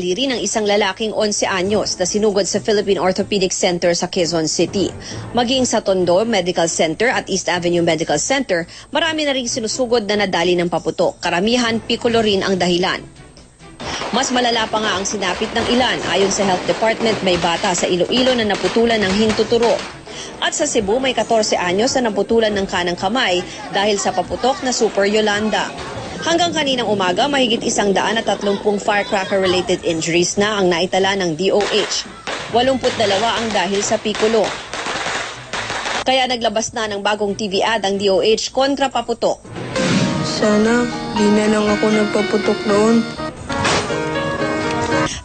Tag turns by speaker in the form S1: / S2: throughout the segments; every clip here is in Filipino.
S1: rin ng isang lalaking 11 anyos na sinugod sa Philippine Orthopedic Center sa Quezon City. Maging sa Tondo Medical Center at East Avenue Medical Center, marami na rin sinusugod na nadali ng paputok. Karamihan, piccolo rin ang dahilan. Mas malala pa nga ang sinapit ng ilan. Ayon sa Health Department, may bata sa Iloilo na naputulan ng hintuturo. At sa Cebu, may 14 anyos na naputulan ng kanang kamay dahil sa paputok na Super Yolanda. Hanggang kaninang umaga, mahigit isang daan at tatlumpung firecracker-related injuries na ang naitala ng DOH. 82 ang dahil sa Piccolo. Kaya naglabas na ng bagong TV ad ang DOH kontra paputok.
S2: Sana, di na lang ako nagpaputok noon.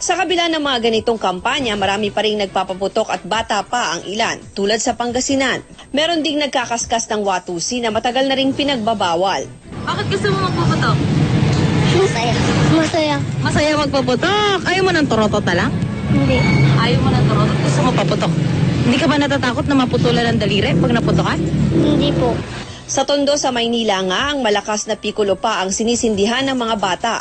S1: Sa kabila ng mga ganitong kampanya, marami pa rin nagpapaputok at bata pa ang ilan, tulad sa Pangasinan. Meron ding nagkakaskas ng watusi na matagal na ring pinagbabawal.
S3: Bakit gusto mo magpuputok?
S4: Masaya. Masaya.
S3: Masaya magpuputok. Ayaw mo ng torotota lang?
S4: Hindi.
S3: Ayaw mo ng torotot. Gusto mo paputok. Hindi ka ba natatakot na maputulan ng daliri pag naputokan?
S4: Hindi po.
S1: Sa Tondo sa Maynila nga, ang malakas na pikulo pa ang sinisindihan ng mga bata.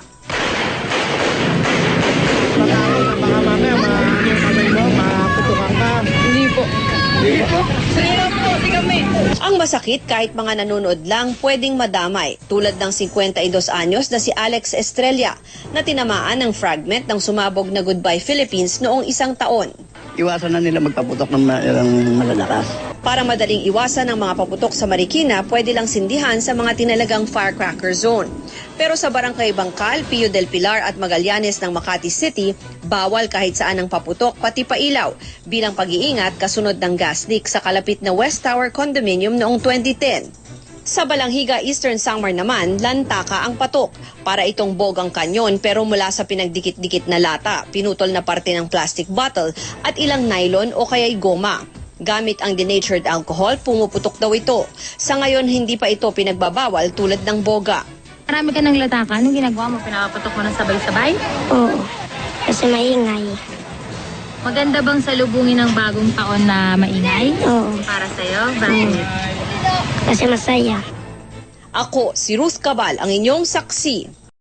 S1: Ang masakit kahit mga nanonood lang pwedeng madamay tulad ng 52 anyos na si Alex Estrella na tinamaan ng fragment ng sumabog na Goodbye Philippines noong isang taon.
S5: Iwasan na nila magpaputok ng ng malalakas.
S1: Para madaling iwasan ang mga paputok sa Marikina, pwede lang sindihan sa mga tinalagang firecracker zone. Pero sa Barangay Bangkal, Pio del Pilar at Magallanes ng Makati City, bawal kahit saan ang paputok pati pailaw bilang pag-iingat kasunod ng gas leak sa kalapit na West Tower Condominium noong 2010. Sa Balanghiga Eastern Samar naman, lantaka ang patok. Para itong bogang kanyon pero mula sa pinagdikit-dikit na lata, pinutol na parte ng plastic bottle at ilang nylon o kaya'y goma. Gamit ang denatured alcohol, pumuputok daw ito. Sa ngayon, hindi pa ito pinagbabawal tulad ng boga.
S3: Marami ka ng lataka. Anong ginagawa mo? Pinapaputok mo ng sabay-sabay?
S4: Oo. Kasi maingay.
S3: Maganda bang salubungin ng bagong taon na maingay?
S4: Oo.
S3: Para sa'yo? Bakit?
S4: Kasi masaya.
S1: Ako, si Ruth Cabal, ang inyong saksi.